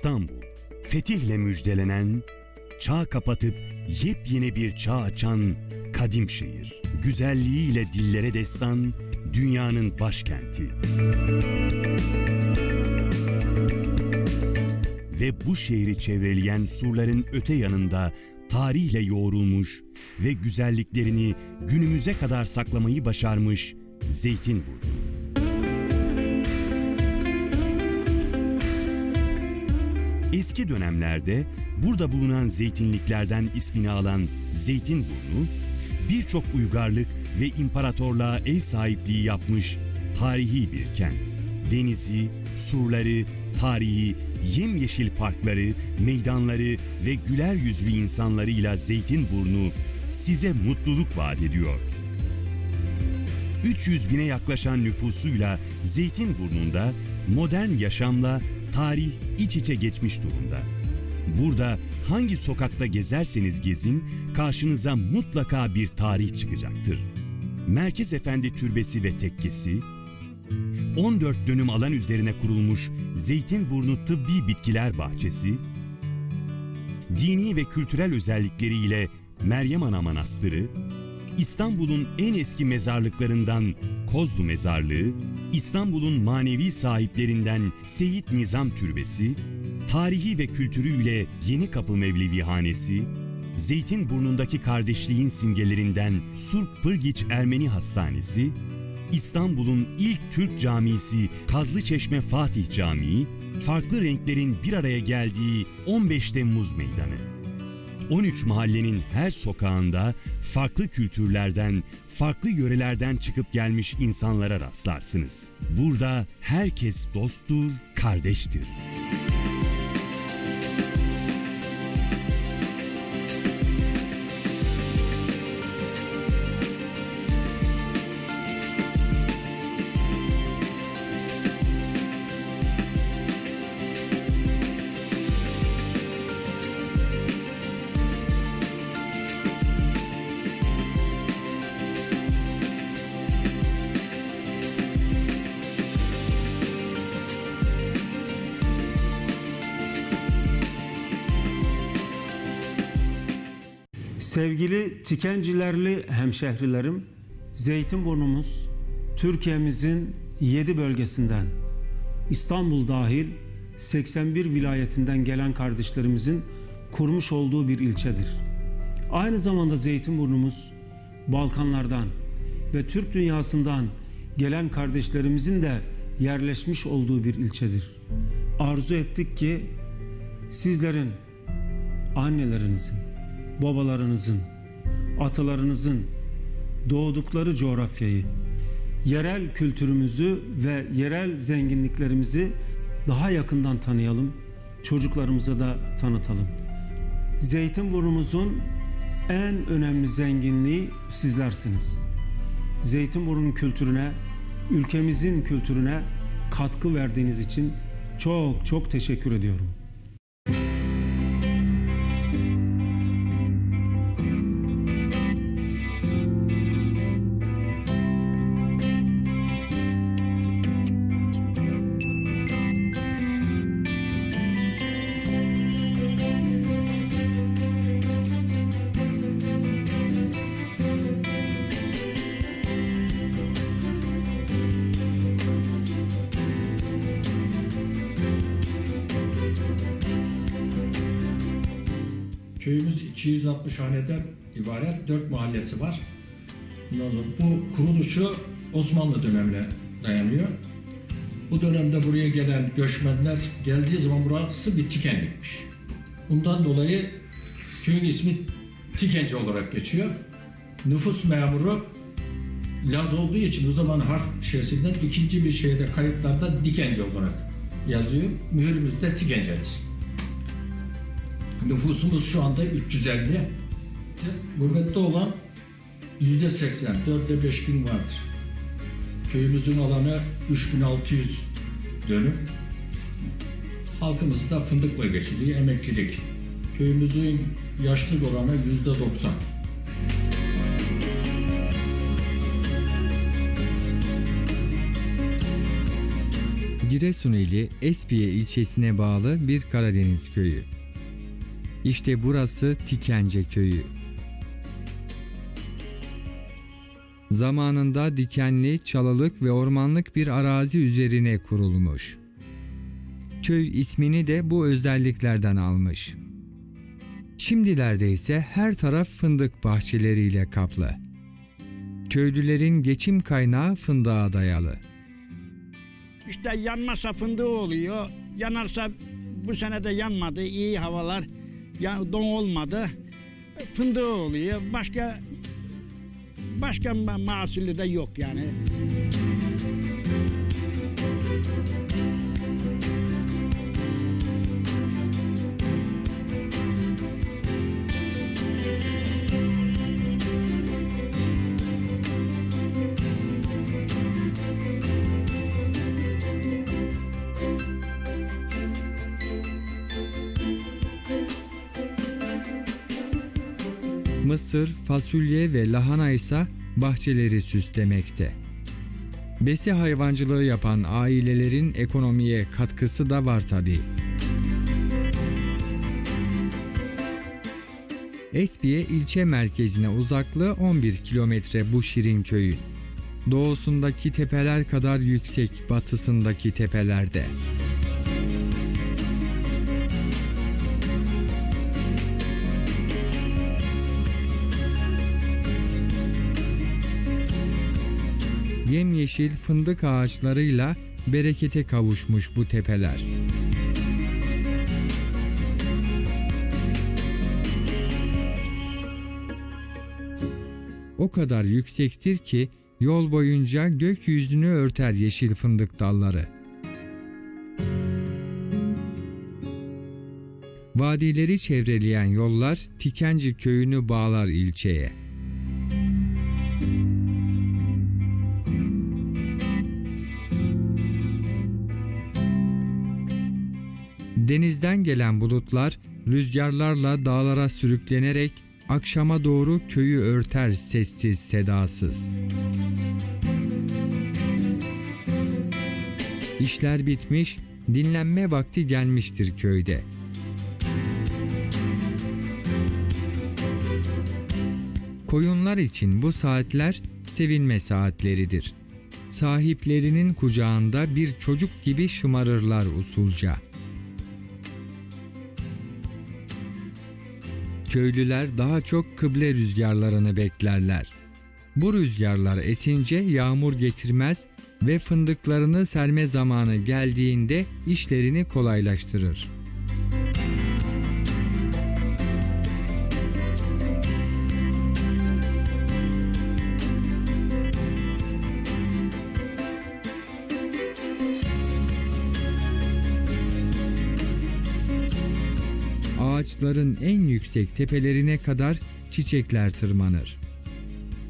İstanbul, fetihle müjdelenen, çağ kapatıp yepyeni bir çağ açan kadim şehir. Güzelliğiyle dillere destan, dünyanın başkenti. Ve bu şehri çevreleyen surların öte yanında tarihle yoğrulmuş ve güzelliklerini günümüze kadar saklamayı başarmış Zeytinburnu. Eski dönemlerde burada bulunan zeytinliklerden ismini alan Zeytinburnu, birçok uygarlık ve imparatorluğa ev sahipliği yapmış tarihi bir kent. Denizi, surları, tarihi, yemyeşil parkları, meydanları ve güler yüzlü insanlarıyla Zeytinburnu size mutluluk vaat ediyor. 300 bine yaklaşan nüfusuyla Zeytinburnu'nda modern yaşamla tarih iç içe geçmiş durumda. Burada hangi sokakta gezerseniz gezin karşınıza mutlaka bir tarih çıkacaktır. Merkez Efendi Türbesi ve Tekkesi, 14 dönüm alan üzerine kurulmuş Zeytinburnu Tıbbi Bitkiler Bahçesi, dini ve kültürel özellikleriyle Meryem Ana Manastırı, İstanbul'un en eski mezarlıklarından Kozlu Mezarlığı, İstanbul'un manevi sahiplerinden Seyit Nizam Türbesi, tarihi ve kültürüyle Yeni Kapı Mevlevihanesi, Zeytinburnu'ndaki kardeşliğin simgelerinden Surp Pırgiç Ermeni Hastanesi, İstanbul'un ilk Türk camisi Kazlıçeşme Fatih Camii, farklı renklerin bir araya geldiği 15 Temmuz Meydanı. 13 mahallenin her sokağında farklı kültürlerden, farklı yörelerden çıkıp gelmiş insanlara rastlarsınız. Burada herkes dosttur, kardeştir. Sevgili Tikencilerli hemşehrilerim, Zeytinburnumuz Türkiye'mizin 7 bölgesinden İstanbul dahil 81 vilayetinden gelen kardeşlerimizin kurmuş olduğu bir ilçedir. Aynı zamanda Zeytinburnumuz Balkanlardan ve Türk dünyasından gelen kardeşlerimizin de yerleşmiş olduğu bir ilçedir. Arzu ettik ki sizlerin, annelerinizin, babalarınızın, atalarınızın doğdukları coğrafyayı, yerel kültürümüzü ve yerel zenginliklerimizi daha yakından tanıyalım, çocuklarımıza da tanıtalım. Zeytinburnumuzun en önemli zenginliği sizlersiniz. Zeytinburnu'nun kültürüne, ülkemizin kültürüne katkı verdiğiniz için çok çok teşekkür ediyorum. Köyümüz 260 haneden ibaret 4 mahallesi var. Bu kuruluşu Osmanlı dönemine dayanıyor. Bu dönemde buraya gelen göçmenler geldiği zaman burası bir tikenlikmiş. Bundan dolayı köyün ismi Tikenci olarak geçiyor. Nüfus memuru Laz olduğu için o zaman harf şeysinden ikinci bir şeyde kayıtlarda Dikenci olarak yazıyor. Mühürümüz de Tikence'dir. Nüfusumuz şu anda 350. Gurbette olan yüzde 80, 4'te 5 bin vardır. Köyümüzün alanı 3600 dönüm. Halkımız da fındıkla geçiriyor, emekçilik. Köyümüzün yaşlık oranı yüzde 90. Giresun ili Espiye ilçesine bağlı bir Karadeniz köyü. İşte burası Tikence köyü. Zamanında dikenli, çalılık ve ormanlık bir arazi üzerine kurulmuş. Köy ismini de bu özelliklerden almış. Şimdilerde ise her taraf fındık bahçeleriyle kaplı. Köylülerin geçim kaynağı fındığa dayalı. İşte yanmasa fındığı oluyor. Yanarsa bu sene de yanmadı. iyi havalar. Ya, don olmadı. Fındığı oluyor. Başka başka ma- mahsulü de yok yani. Mısır, fasulye ve lahana ise bahçeleri süslemekte. Besi hayvancılığı yapan ailelerin ekonomiye katkısı da var tabi. Espiye ilçe merkezine uzaklığı 11 kilometre bu şirin köyün. Doğusundaki tepeler kadar yüksek batısındaki tepelerde. Yemyeşil fındık ağaçlarıyla berekete kavuşmuş bu tepeler. O kadar yüksektir ki yol boyunca gökyüzünü örter yeşil fındık dalları. Vadileri çevreleyen yollar Tikenci köyünü bağlar ilçeye. Denizden gelen bulutlar rüzgarlarla dağlara sürüklenerek akşama doğru köyü örter sessiz sedasız. İşler bitmiş, dinlenme vakti gelmiştir köyde. Koyunlar için bu saatler sevinme saatleridir. Sahiplerinin kucağında bir çocuk gibi şımarırlar usulca. Köylüler daha çok kıble rüzgarlarını beklerler. Bu rüzgarlar esince yağmur getirmez ve fındıklarını serme zamanı geldiğinde işlerini kolaylaştırır. Ağaçların en yüksek tepelerine kadar çiçekler tırmanır.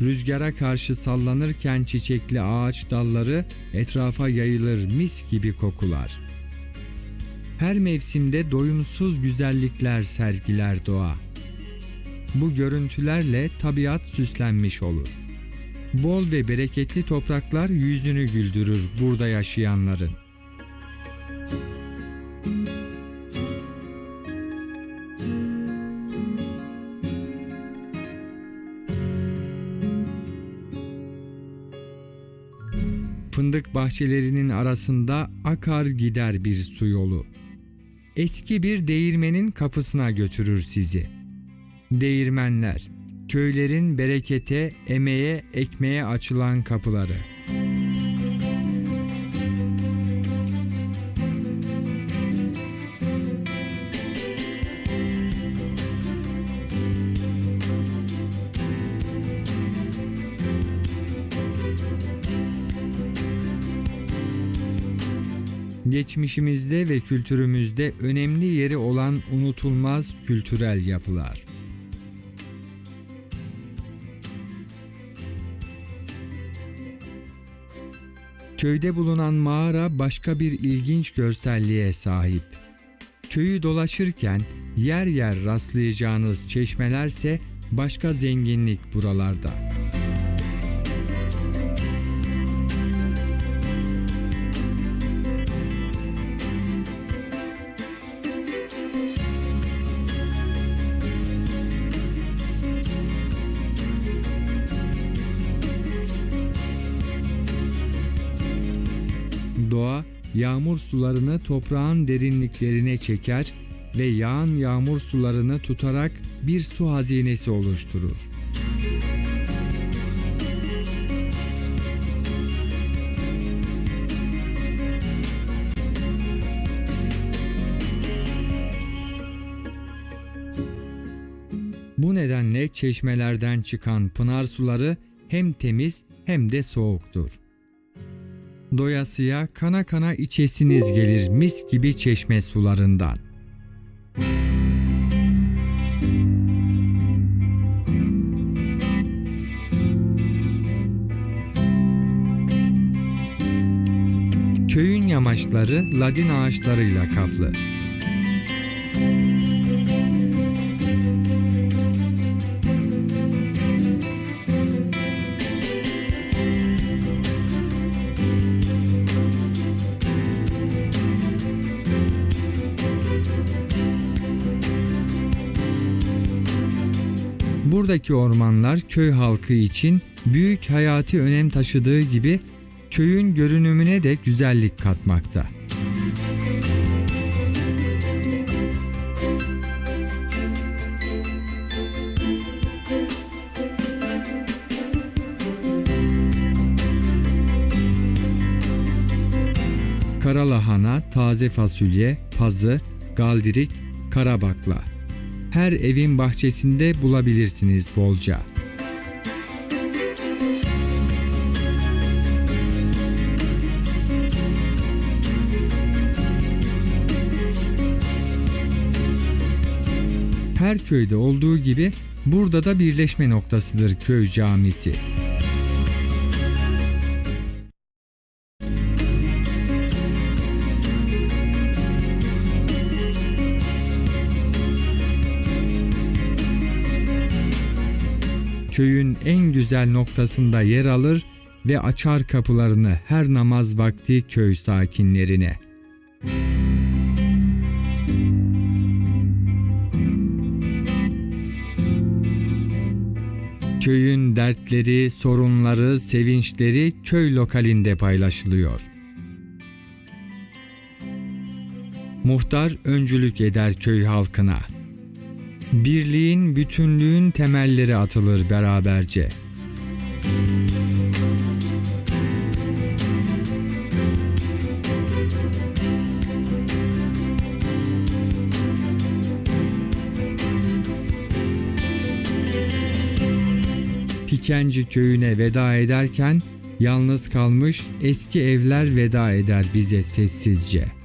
Rüzgara karşı sallanırken çiçekli ağaç dalları etrafa yayılır mis gibi kokular. Her mevsimde doyumsuz güzellikler sergiler doğa. Bu görüntülerle tabiat süslenmiş olur. Bol ve bereketli topraklar yüzünü güldürür burada yaşayanların. Fındık bahçelerinin arasında akar gider bir su yolu. Eski bir değirmenin kapısına götürür sizi. Değirmenler, köylerin berekete, emeğe, ekmeğe açılan kapıları. Geçmişimizde ve kültürümüzde önemli yeri olan unutulmaz kültürel yapılar. Köyde bulunan mağara başka bir ilginç görselliğe sahip. Köyü dolaşırken yer yer rastlayacağınız çeşmelerse başka zenginlik buralarda. Yağmur sularını toprağın derinliklerine çeker ve yağan yağmur sularını tutarak bir su hazinesi oluşturur. Bu nedenle çeşmelerden çıkan pınar suları hem temiz hem de soğuktur. Doyasıya kana kana içesiniz gelir mis gibi çeşme sularından. Köyün yamaçları ladin ağaçlarıyla kaplı. Buradaki ormanlar köy halkı için büyük hayati önem taşıdığı gibi köyün görünümüne de güzellik katmakta. Karalahana, taze fasulye, pazı, galdirik, karabakla. Her evin bahçesinde bulabilirsiniz bolca. Her köyde olduğu gibi burada da birleşme noktasıdır köy camisi. Köyün en güzel noktasında yer alır ve açar kapılarını her namaz vakti köy sakinlerine. Köyün dertleri, sorunları, sevinçleri köy lokalinde paylaşılıyor. Muhtar öncülük eder köy halkına. Birliğin, bütünlüğün temelleri atılır beraberce. Tikenci köyüne veda ederken yalnız kalmış eski evler veda eder bize sessizce.